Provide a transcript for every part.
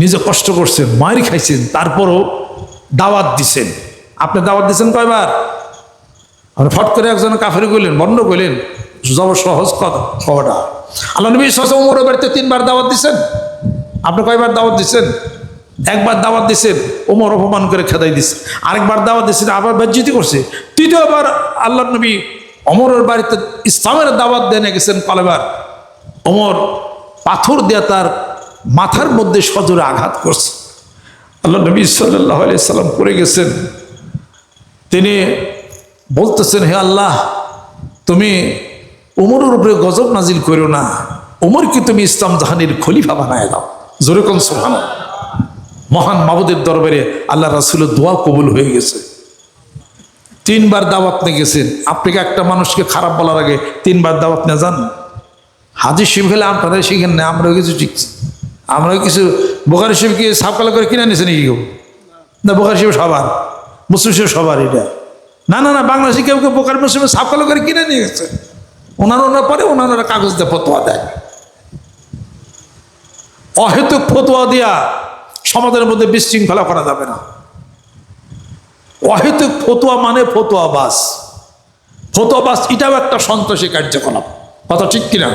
নিজে কষ্ট করছেন মায়ের খাইছেন, তারপরও দাওয়াত দিছেন। আপনি দাওয়াত দিছেন কয়বার? আর ফট করে একজন কাফের কইলেন, বন্ধ কইলেন, জব সহজ কথা আল্লাহ নবী সস বাড়িতে তিনবার দাওয়াত দিছেন। আপনি কয়বার দাওয়াত দিছেন? একবার দাওয়াত দিছেন, ওমর অপমান করে খেদাই দিছে। আরেকবার দাওয়াত দিছেন, আবার বেজ্জিতি করছে। তৃতীয়বার আল্লাহ নবী অমরের বাড়িতে ইসলামের দাওয়াত দেনে গেছেন কলেবার। অমর পাথর দিয়ে তার মাথার মধ্যে সজোরে আঘাত করছে। আল্লাহ নবী সাল্লাহ সাল্লাম পড়ে গেছেন। তিনি বলতেছেন, হে আল্লাহ, তুমি উমরের উপরে গজব নাজিল করো না। উমরকে তুমি ইসলাম জাহানির খলিফা বানায় দাও। জোরে কোন সোহান মহান মাবুদের দরবারে আল্লাহ রাসুলের দোয়া কবুল হয়ে গেছে। তিনবার দাওয়াত নিয়ে গেছেন। আপনাকে একটা মানুষকে খারাপ বলার আগে তিনবার দাওয়াত নিয়ে যান। হাজির শিব হলে আপনারা শিখেন না কিছু শিখছি। আমরাও কিছু বোকারি শিবকে সাপকালা করে কিনে নিয়েছেন কি কেউ? না বোকারি শিব সবার। মুসলিম শিব সবার এটা। না না না বাংলাদেশে কেউ কেউ বোকারি মুসলিম সাপকালা করে কিনে নিয়ে গেছে। ওনার ওনার পরে ওনারা কাগজ দিয়ে ফতোয়া দেয়। অহেতুক ফতোয়া দিয়া সমাজের মধ্যে বিশৃঙ্খলা করা যাবে না। অহেতুক ফতোয়া মানে ফতোয়া বাস ফতোয়া বাস এটাও একটা সন্ত্রাসী কার্যকলাপ। কথা ঠিক কিনা?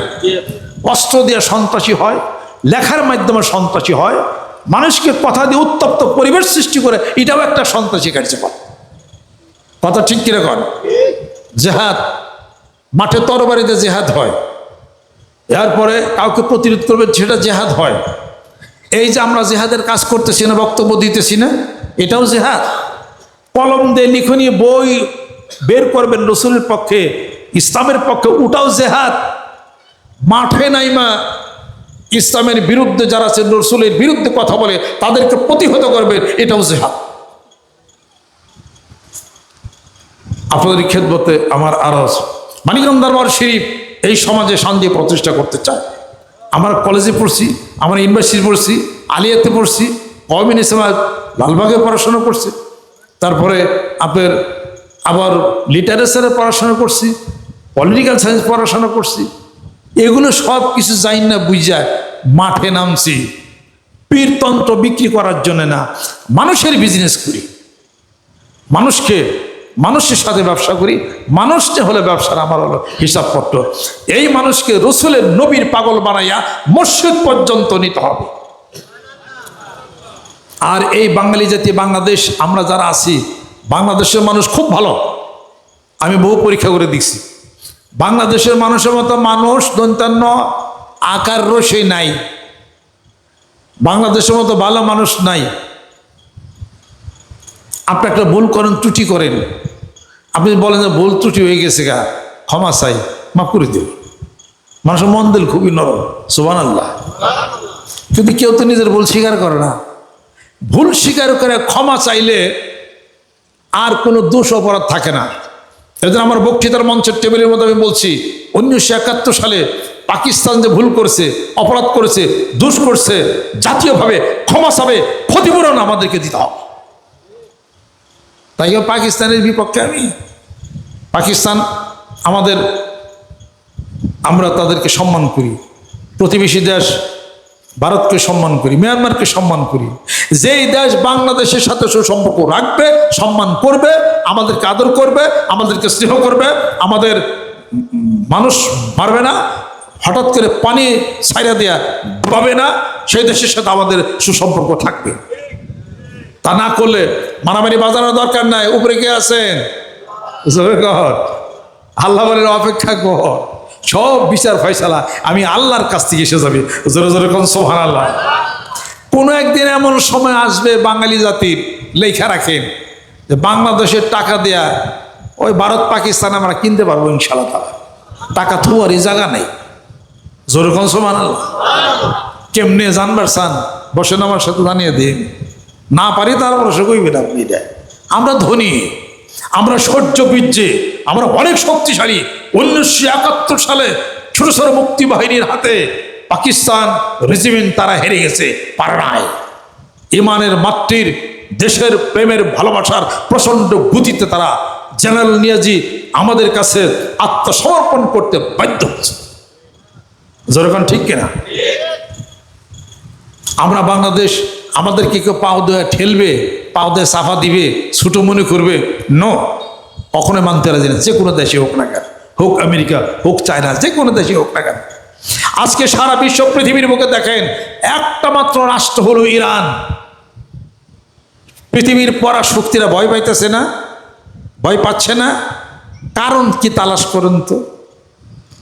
অস্ত্র দিয়ে সন্ত্রাসী হয় লেখার মাধ্যমে সন্ত্রাসী হয়, মানুষকে কথা দিয়ে উত্তপ্ত পরিবেশ সৃষ্টি করে, এটাও একটা সন্ত্রাসী কার্যকলাপ। কথা ঠিক কিনা কর জেহাদ, মাঠে তরবারিতে জেহাদ হয়। এরপরে কাউকে প্রতিরোধ করবে সেটা জেহাদ হয়। এই যে আমরা জেহাদের কাজ করতেছি না, বক্তব্য দিতেছি না, এটাও জেহাদ। কলম দিয়ে লিখনীয় বই বের করবেন রসুলের পক্ষে, ইসলামের পক্ষে, ওটাও জেহাদ। মাঠে নাইমা ইসলামের বিরুদ্ধে যারা আছে, রসুলের বিরুদ্ধে কথা বলে, তাদেরকে প্রতিহত করবেন এটাও জেহাদ। আপনাদের খেদমতে আমার আরজ মানিকগঞ্জ দরবার শরীফ এই সমাজে শান্তি প্রতিষ্ঠা করতে চায়। আমরা কলেজে পড়ছি, আমরা ইউনিভার্সিটি পড়ছি, আলিয়াতে পড়ছি কমিন ইসলাম লালবাগে পড়াশোনা করছি। তারপরে আপনার আবার লিটারেচারে পড়াশোনা করছি, পলিটিক্যাল সায়েন্স পড়াশোনা করছি। এগুলো সব কিছু যাই না বুঝায় মাঠে নামছি। পীরতন্ত্র বিক্রি করার জন্য না, মানুষের বিজনেস করি। মানুষকে, মানুষের সাথে ব্যবসা করি মানুষটা হলে ব্যবসার আমার হলো হিসাবপত্র। এই মানুষকে রসুলের নবীর পাগল বানাইয়া মসজিদ পর্যন্ত নিতে হবে। আর এই বাঙালি জাতি, বাংলাদেশ, আমরা যারা আছি, বাংলাদেশের মানুষ খুব ভালো। আমি বহু পরীক্ষা করে দেখছি। বাংলাদেশের মানুষের মতো মানুষ, দন্তান্ন, আকার রসে নাই। বাংলাদেশের মতো ভালো মানুষ নাই। আপনি একটা ভুল করেন, ত্রুটি করেন। আপনি বলেন যে ভুল ত্রুটি হয়ে গেছে গা, ক্ষমা চাই, মাফ করে দেব মানুষের মন দিল খুবই নরম সুবান আল্লাহ কিন্তু কেউ তো নিজের ভুল স্বীকার করে না। ভুল স্বীকার করে ক্ষমা চাইলে আর কোনো দোষ অপরাধ থাকে না। এজন্য আমার বক্তৃতার মঞ্চের টেবিলের মধ্যে আমি বলছি, উনিশশো একাত্তর সালে পাকিস্তান যে ভুল করছে, অপরাধ করেছে, দোষ করছে, জাতীয়ভাবে ক্ষমা চাবে ক্ষতিপূরণ আমাদেরকে দিতে হবে। তাই পাকিস্তানের বিপক্ষে আমি, পাকিস্তান আমাদের, আমরা তাদেরকে সম্মান করি। প্রতিবেশী দেশ ভারতকে সম্মান করি, মিয়ানমারকে সম্মান করি। যেই দেশ বাংলাদেশের সাথে সুসম্পর্ক রাখবে, সম্মান করবে, আমাদেরকে আদর করবে, আমাদেরকে স্নেহ করবে, আমাদের মানুষ মারবে না, হঠাৎ করে পানি ছাইরা দেয়া পাবে না, সেই দেশের সাথে আমাদের সুসম্পর্ক থাকবে। তা না করলে মারামারি বাজানোর দরকার নাই, উপরে কে আছেন। আল্লাহ অপেক্ষা কর। সব বিচার ফয়সালা আমি আল্লাহর কাছ থেকে এসে যাবে। জোরে জোরে কোন সোহান আল্লাহ কোনো একদিন এমন সময় আসবে বাঙালি জাতির, লেখা রাখেন, যে বাংলাদেশের টাকা দেয়া, ওই ভারত, পাকিস্তান আমরা কিনতে পারব ইনশাল্লাহ তারা টাকা থুয়ারই জায়গা নেই। জোরে কোন সোহান আল্লাহ কেমনে জানবার চান? বসেন আমার সাথে জানিয়ে দিন। না পারি তারপর সে কইবেন আপনি আমরা ধনী। আমরা সহ্য বীর্যে আমরা অনেক শক্তিশালী। উনিশশো একাত্তর সালে ছোট ছোট মুক্তি বাহিনীর হাতে পাকিস্তান রেজিমেন্ট তারা হেরে গেছে পারায় ইমানের মাতৃর, দেশের প্রেমের ভালোবাসার প্রচণ্ড গতিতে তারা জেনারেল নিয়াজি আমাদের কাছে আত্মসমর্পণ করতে বাধ্য হচ্ছে যেরকম ঠিক কিনা? আমরা বাংলাদেশ আমাদেরকে কেউ পাও দেওয়া ঠেলবে? পাও দিয়ে সাফা দিবে, ছোটো মনে করবে, নো, কখনোই মানতে রাজি না। যে কোনো দেশে হোক না কেন, হোক আমেরিকা, হোক চায়না, যে কোনো দেশে হোক না কেন। আজকে সারা বিশ্ব পৃথিবীর মুখে দেখেন, একটা মাত্র রাষ্ট্র হলো ইরান। পৃথিবীর পরা শক্তিরা ভয় পাইতেছে না, ভয় পাচ্ছে না। কারণ কি তালাশ করেন তো?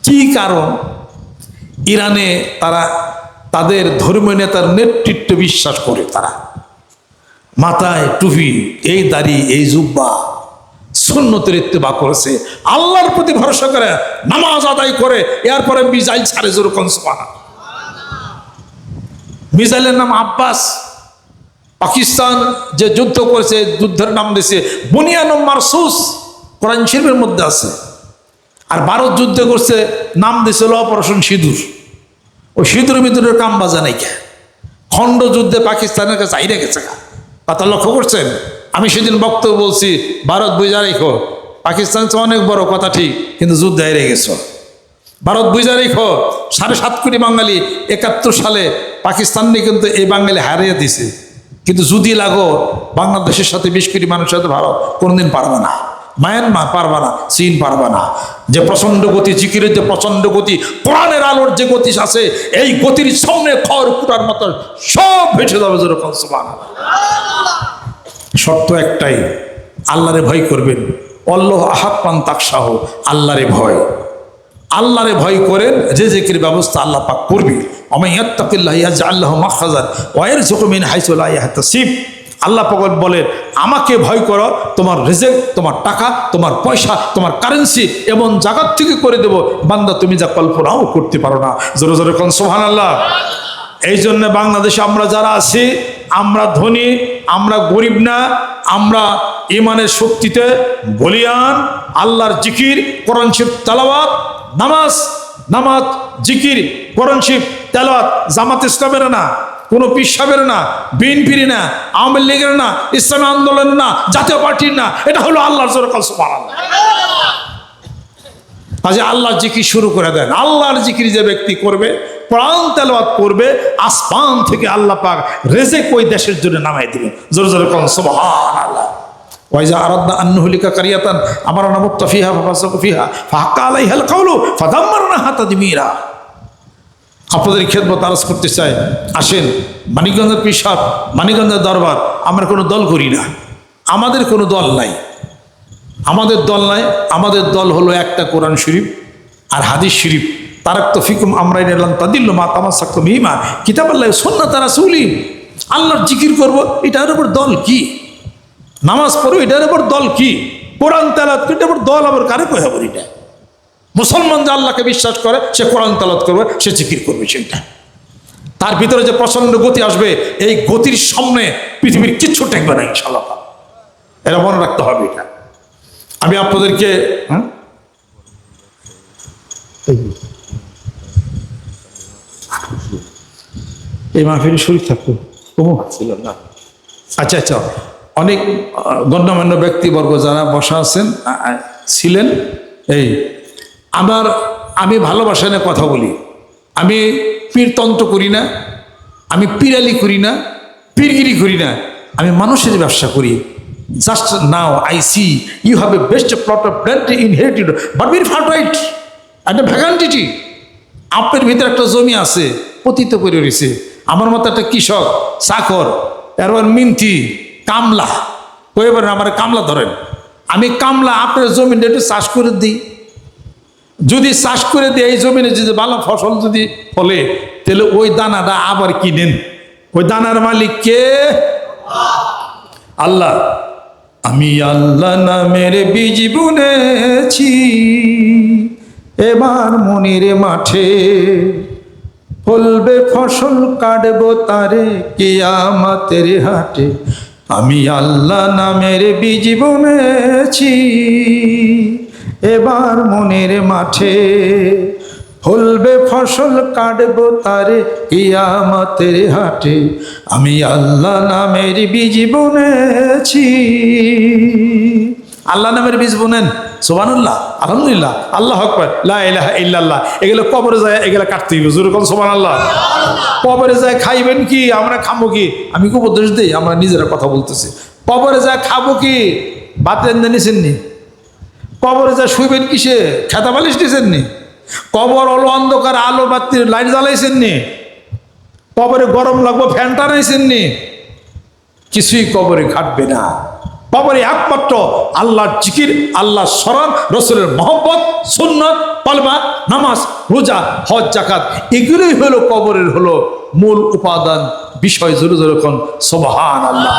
কি কারণ? ইরানে তারা তাদের ধর্মীয় নেতার নেতৃত্ব বিশ্বাস করে তারা। মাথায় টুপি, এই দাড়ি, এই জুব্বা সুন্নতের ইত্তেবা করেছে। আল্লাহর প্রতি ভরসা করে নামাজ আদায় করে, এরপরে মিজাইল ছাড়ে যেরকম। মিজাইলের নাম আব্বাস। পাকিস্তান যে যুদ্ধ করেছে, যুদ্ধের নাম দিয়েছে বুনিয়ানম মারসুস, কোরআন শিল্পের মধ্যে আছে। আর ভারত যুদ্ধ করছে, নাম দিয়েছিল অপারেশন সিঁদুর। ওই সিঁদুর মিদুরের কাম বাজা নাই খণ্ড যুদ্ধে পাকিস্তানের কাছে আইরে গেছে গা। কথা লক্ষ্য করছেন? আমি সেদিন বক্তব্য বলছি, ভারত বুঝা রেখো। পাকিস্তান তো অনেক বড় কথা ঠিক, কিন্তু যুদ্ধ হেরে গেছো। ভারত বুঝা রেখো, সাড়ে সাত কোটি বাঙালি একাত্তর সালে পাকিস্তান নিয়ে কিন্তু এই বাঙালি হারিয়ে দিছে। কিন্তু যদি লাগো, বাংলাদেশের সাথে বিশ কোটি মানুষের সাথে ভারত কোনোদিন পারবে না। মায়ানমার পারবে না, চীন পারবে না। যে প্রচণ্ড গতি, জিকিরের যে প্রচণ্ড গতি, কোরআনের আলোর যে গতি আছে, এই গতির সামনে খড় কুটার মতো সব ভেসে যাবে যেরকম সুবহান শর্ত একটাই, আল্লাহরে ভয় করবেন। অল্লাহ আহাত পান তাকসাহ আল্লাহরে ভয়। আল্লাহরে ভয় করেন, যে জেকির ব্যবস্থা আল্লাহ পাক করবি। অমাইয়াত্তাকিল্লাহ ইয়াজ আল্লাহ মাখাজার ওয়ের জুকমিন হাইসুল্লাহ ইয়াহতাসিব। আল্লাহ পাক বলেন, আমাকে ভয় করো, তোমার রিজেক্ট, তোমার টাকা, তোমার পয়সা, তোমার কারেন্সি এমন জায়গার থেকে করে দেব। বান্দা, তুমি যা কল্পনাও করতে পারো না। জোরে জোরে কোন সোহান আল্লাহ এই জন্য বাংলাদেশে আমরা যারা আছি, আমরা ধনী, আমরা গরিব না, আমরা ইমানের শক্তিতে বলিয়ান, আল্লাহর জিকির, কোরআন শিব তালাওয়াত, নামাজ নামাজ জিকির, কোরআন শিব তেলাওয়াত, জামাত ইসলামের না। কোনো পিসাবের না বিএনপির না, আওয়ামী লীগের না, ইসলামী আন্দোলনের না, জাতীয় পার্টির না, এটা হলো আল্লাহর জোর কাল সুবহানাল্লাহ। কাজে আল্লাহ জিকির শুরু করে দেন। আল্লাহর জিকির যে ব্যক্তি করবে প্রাণ তেলাওয়াত করবে, আসমান থেকে আল্লাহ পাক রেজেক ওই দেশের জন্য নামাই দিবেন। জোরে জোরে কোন সুবহানাল্লাহ। ওয়াইজা আরাদনা আন্নহুলিকা কারিয়াতান, আমার নামুক্ত ফিহা ফাফাসাকু ফিহা, ফাহাক্কা আলাইহাল কাউলু ফাদাম্মারনাহা তাদমীরা আপনাদের খেদমত আরজ করতে চাই। আসেন, মানিকগঞ্জের পিসাব, মানিকগঞ্জের দরবার, আমরা কোনো দল করি না। আমাদের কোনো দল নাই। আমাদের দল নাই, আমাদের দল হলো একটা কোরআন শরীফ আর হাদিস শরীফ। তারাক তো ফিকুম আমরা নিলাম তাদিল্ল মা তামার সাক্ত মিহিমা কিতাব আল্লাহ সন্না তারা সুলি আল্লাহর জিকির করব, এটার উপর দল কি? নামাজ পড়ো এটার উপর দল কি? কোরআন তালাত এটার উপর দল আবার কারে কয়ে হবে এটা? মুসলমান যে আল্লাহকে বিশ্বাস করে, সে কোরআন তালাত করবে, সে জিকির করবে সেইটা তার ভিতরে যে প্রচণ্ড গতি আসবে, এই গতির সামনে পৃথিবীর কিচ্ছু ঠেকবে না ইনশাল্লাহ এটা মনে রাখতে হবে এটা। আমি আপনাদেরকে হ্যাঁ? এই মাহফিলে শরীর থাকতো। ছিল না। আচ্ছা আচ্ছা। অনেক গণ্যমান্য ব্যক্তিবর্গ যারা বসা আছেন ছিলেন, এই আমার, আমি ভালোবাসা নিয়ে কথা বলি। আমি পীরতন্ত্র করি না, আমি পিরালি করি না, পীরগিরি করি না। আমি মানুষের ব্যবসা করি। Just now I see you have a best plot of land inherited but birthright একটা ভ্যাকান্টিটি আপনার ভিতরে একটা জমি আছে, পতিত করে রয়েছে। আমার মতো একটা কৃষক, চাকর এরপর মিন্তি, কামলা। কয়েবার আমার কামলা ধরেন। আমি কামলা আপনার জমিটা একটু চাষ করে দিই। যদি চাষ করে দিই এই জমিনে যদি ভালো ফসল যদি ফলে, তাহলে ওই দানাটা আবার কিনেন। ওই দানার মালিক কে? আল্লাহ। আমি আল্লাহ নামের বীজ বুনেছি, এবার মনির মাঠে ফলবে ফসল, কাটবো তারে কিয়ামাতের হাটে। আমি আল্লাহ নামের বীজ বুনেছি এবার মনের মাঠে ফলবে ফসল, কাটবো তারে কিয়ামতের হাটে। আমি আল্লাহ নামের বীজ বুনেছি। আল্লাহ নামের বীজ বুনেন? সোবানুল্লাহ আলহামদুলিল্লাহ, আল্লাহ হকবার লা ইলাহা ইল্লাল্লাহ। এগুলো কবরে যায়, এগুলো কাটতে হবে জোর কোন সোবান আল্লাহ কবরে যায় খাইবেন কি? আমরা খাব কি? আমি কি উপদেশ দিই? আমরা নিজেরা কথা বলতেছি। কবরে যায় খাব কি? বাতেন নিছেন নি কবরে যা শুইবেন কিসে? খেতা বালিশ দিয়েছেন নি কবর হলো অন্ধকার, আলো বাতির লাইট জ্বালাইছেন নি কবরে গরম লাগবো, ফ্যানটা নাইছেন নি কিছুই কবরে ঘাটবে না। কবরে একমাত্র আল্লাহর জিকির আল্লাহ স্মরণ, রসুলের মহব্বত, সুন্নত কলমা নামাজ, রোজা, হজ জাকাত এগুলোই হলো কবরের হলো মূল উপাদান, বিষয় জোরে জোরে সোবাহান আল্লাহ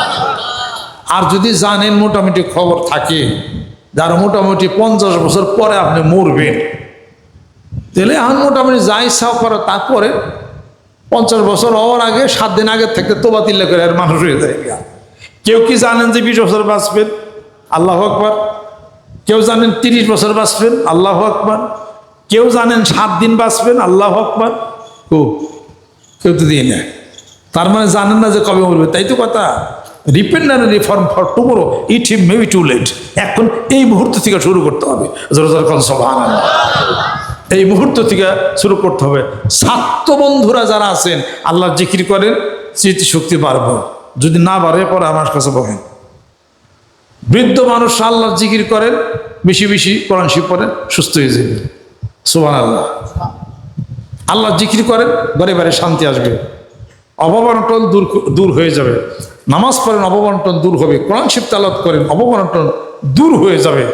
আর যদি জানেন মোটামুটি খবর থাকে যার মোটামুটি পঞ্চাশ বছর পরে আপনি মরবেন। তাহলে এখন মোটামুটি যা ইচ্ছা করে তা করে পঞ্চাশ বছর হওয়ার আগে, সাত দিন আগের থেকে তোবা করে আর মানুষ হয়ে যায় কেউ কি জানেন যে বিশ বছর বাঁচবেন? আল্লাহ আকবার। কেউ জানেন তিরিশ বছর বাঁচবেন? আল্লাহ আকবার। কেউ জানেন সাত দিন বাঁচবেন? আল্লাহ আকবার। ও, কেউ তো দিয়ে নেয়। তার মানে জানেন না যে কবে মরবে, তাই তো কথা। Repent and reform for tomorrow it him maybe too late এখন এই মুহূর্ত থেকে শুরু করতে হবে। এই মুহূর্ত থেকে শুরু করতে হবে। ছাত্র বন্ধুরা যারা আছেন, আল্লাহ জিকির করেন স্মৃতি শক্তি বাড়ব। যদি না বাড়ে, পরে আমার কাছে বলেন বৃদ্ধ মানুষ আল্লাহ জিকির করেন, বেশি বেশি কোরআন শিব সুস্থ হয়ে যাবে। সুবান আল্লাহ আল্লাহ জিকির করেন, ঘরে বারে শান্তি আসবে। অববন্টন দূর দূর হয়ে যাবে। নামাজ পড়েন অববন্টন দূর হবে, কোরআন শিব তালাত করেন অববন্টন দূর হয়ে যাবে।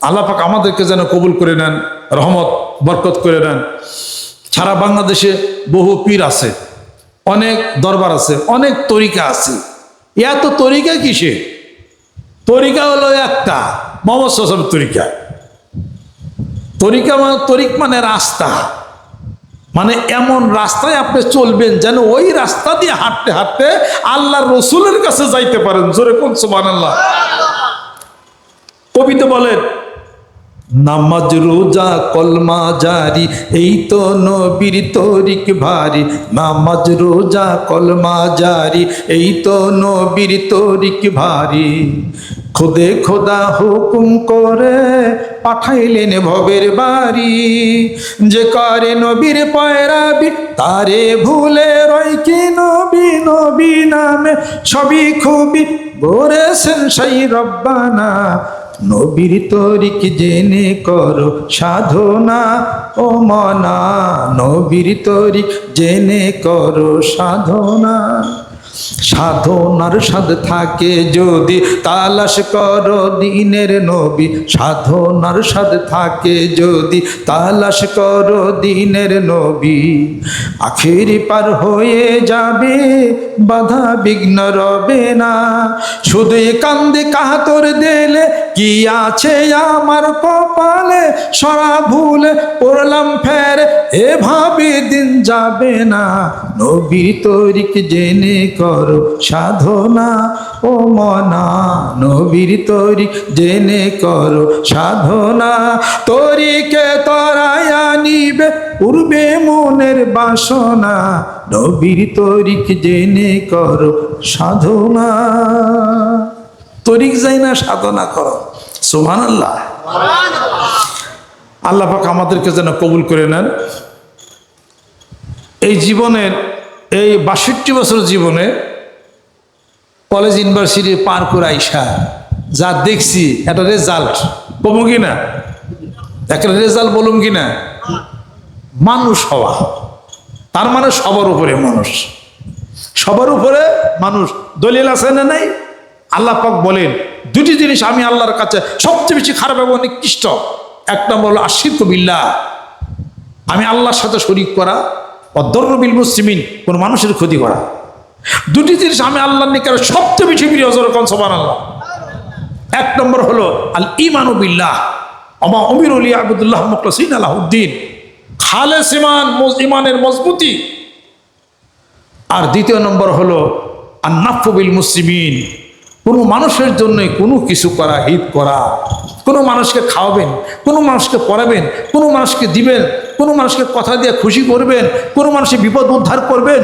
আল্লাহ পাক আমাদেরকে যেন কবুল করে নেন, রহমত, বরকত করে নেন। সারা বাংলাদেশে বহু পীর আছে, অনেক দরবার আছে, অনেক তরিকা আছে। এত তরিকা কিসে? তরিকা হলো একটা, মোহাম্মদ তরিকা। তরিকা মানে তরিক মানে রাস্তা। মানে এমন রাস্তায় আপনি চলবেন যেন ওই রাস্তা দিয়ে হাঁটতে হাঁটতে আল্লাহ রসুলের কাছে যাইতে পারেন। জোরে কোন সুবান আল্লাহ কবিতে বলেন, নামাজ, রোজা, কলমা জারি, এই তো নবীর তরিক ভারি। নামাজ, রোজা, কলমা জারি, এই তো নবীর তরিক ভারি। খোদে খোদা হুকুম করে পাঠাইলেন ভবের বাড়ি। যে করে নবীর পয়রাবি তারে ভুলে রয় কি নবী নবী নামে সবই খুবই বলেছেন সেই রব্বানা। নবীর তরিক জেনে করো সাধনা ও মনা। নবীর তরিক জেনে করো সাধনা। সাধনার সাধ থাকে যদি তালাশ করো দিনের নবী। সাধনার সাধ থাকে যদি তালাশ করো দিনের নবী। আখেরি পার হয়ে যাবে, বাধা বিঘ্ন রবে না। শুধু কান্দে কাহাতর দেলে কি আছে আমার কপালে? সরা ভুল পড়লাম ফের, এভাবে দিন যাবে না। নবী তরিক জেনে করো সাধনা ও মনা নবীর তরিক জেনে করো সাধনা। তরিকে তরায়া নিবে পূর্বে মনের বাসনা, নবীর তরিক জেনে করো সাধনা। তরিক যাই না সাধনা করো। সোমান আল্লাহ আল্লাহ পাক আমাদেরকে যেন কবুল করে নেন। এই জীবনের এই বাষট্টি বছর জীবনে কলেজ ইউনিভার্সিটি পার করে আইসা যা দেখছি, একটা রেজাল্ট কমু কি না? একটা রেজাল্ট বলুম কি না? মানুষ হওয়া। তার মানে সবার উপরে মানুষ। সবার উপরে মানুষ। দলিল আছে না নাই? আল্লাহ পাক বলেন, দুটি জিনিস আমি আল্লাহর কাছে সবচেয়ে বেশি খারাপ এবং নিকৃষ্ট। এক নম্বর হলো আশির কবিল্লা আমি আল্লাহর সাথে শরিক করা। অদর্রবিল মুসলিমিন, কোনো মানুষের ক্ষতি করা। দুটি জিনিস আমি আল্লাহর নিকার সবচেয়ে বেশি প্রিয় যখন সমান আল্লাহ এক নম্বর হলো, আল ইমানু বিল্লাহ। অমা অমির উলি আবুদুল্লাহ মুখলসিন আলাহউদ্দিন খালেস ইমান ইমানের মজবুতি। আর দ্বিতীয় নম্বর হলো আন্নাফবিল মুসলিমিন। কোনো মানুষের জন্য কোনো কিছু করা হিত করা। কোনো মানুষকে খাওয়াবেন, কোনো মানুষকে পড়াবেন, কোনো মানুষকে দিবেন কোনো মানুষকে কথা দিয়ে খুশি করবেন, কোনো মানুষের বিপদ উদ্ধার করবেন।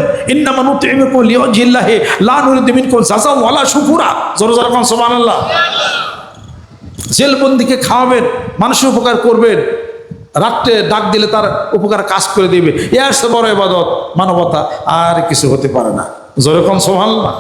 লিওজিল্লাহে লা নুরিদিমিন কোন সাসা ওয়ালা শুকুরা। জোর জোর কোন সুবহানাল্লাহ। জেলবন্দিকে খাওয়াবেন, মানুষের উপকার করবেন। রাত্রে ডাক দিলে তার উপকার কাজ করে দেবে। এর সে বড় এবাদত মানবতা, আর কিছু হতে পারে না। যেরকম সোহান না